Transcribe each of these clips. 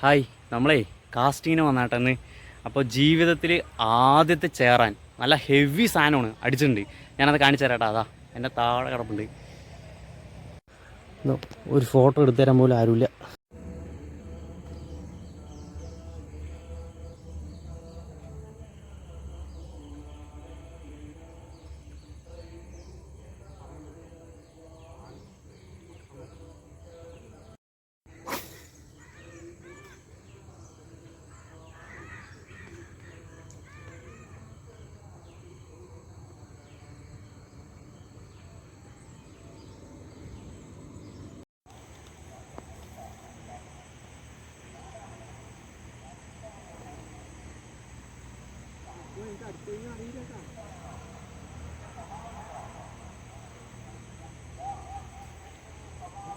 Hi നമ്മളേ കാസ്റ്റിങ്ങിന് വന്നാട്ടെന്ന്. അപ്പോൾ ജീവിതത്തിൽ ആദ്യത്തെ ചേറാൻ നല്ല ഹെവി സാധനമാണ് അടിച്ചിട്ടുണ്ട്. ഞാനത് കാണിച്ചു തരാട്ടാ അതാ. എന്റെ താഴെ കിടപ്പുണ്ട്. ഒരു ഫോട്ടോ എടുത്തു തരാൻ പോലും ആരുമില്ല.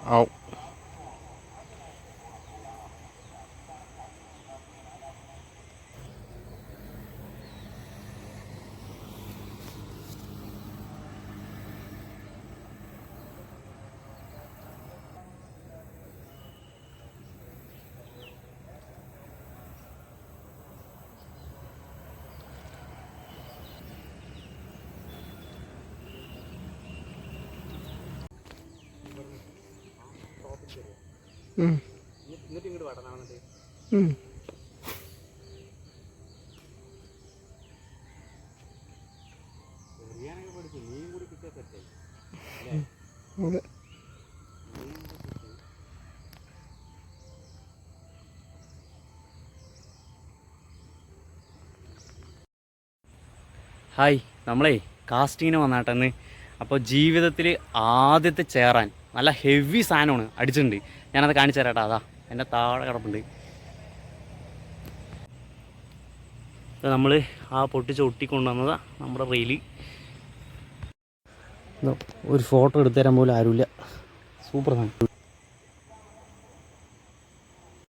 เอา ഹായ് നമ്മളേ കാസ്റ്റിങ്ങിന് വന്നാട്ടെന്ന് അപ്പോൾ ജീവിതത്തിൽ ആദ്യത്തെ ചേറാൻ നല്ല ഹെവി സാധനമാണ് അടിച്ചിട്ടുണ്ട്. ഞാനത് കാണിച്ചു തരാട്ടോ അതാ എന്റെ താഴെ കിടപ്പുണ്ട്. നമ്മൾ ആ പൊട്ടിച്ച് ഒട്ടിക്കൊണ്ടുവന്നതാ നമ്മുടെ റെയിൽ ഒരു ഫോട്ടോ എടുത്തു തരാൻ പോലും ആരുമില്ല. സൂപ്പർ സാധനം.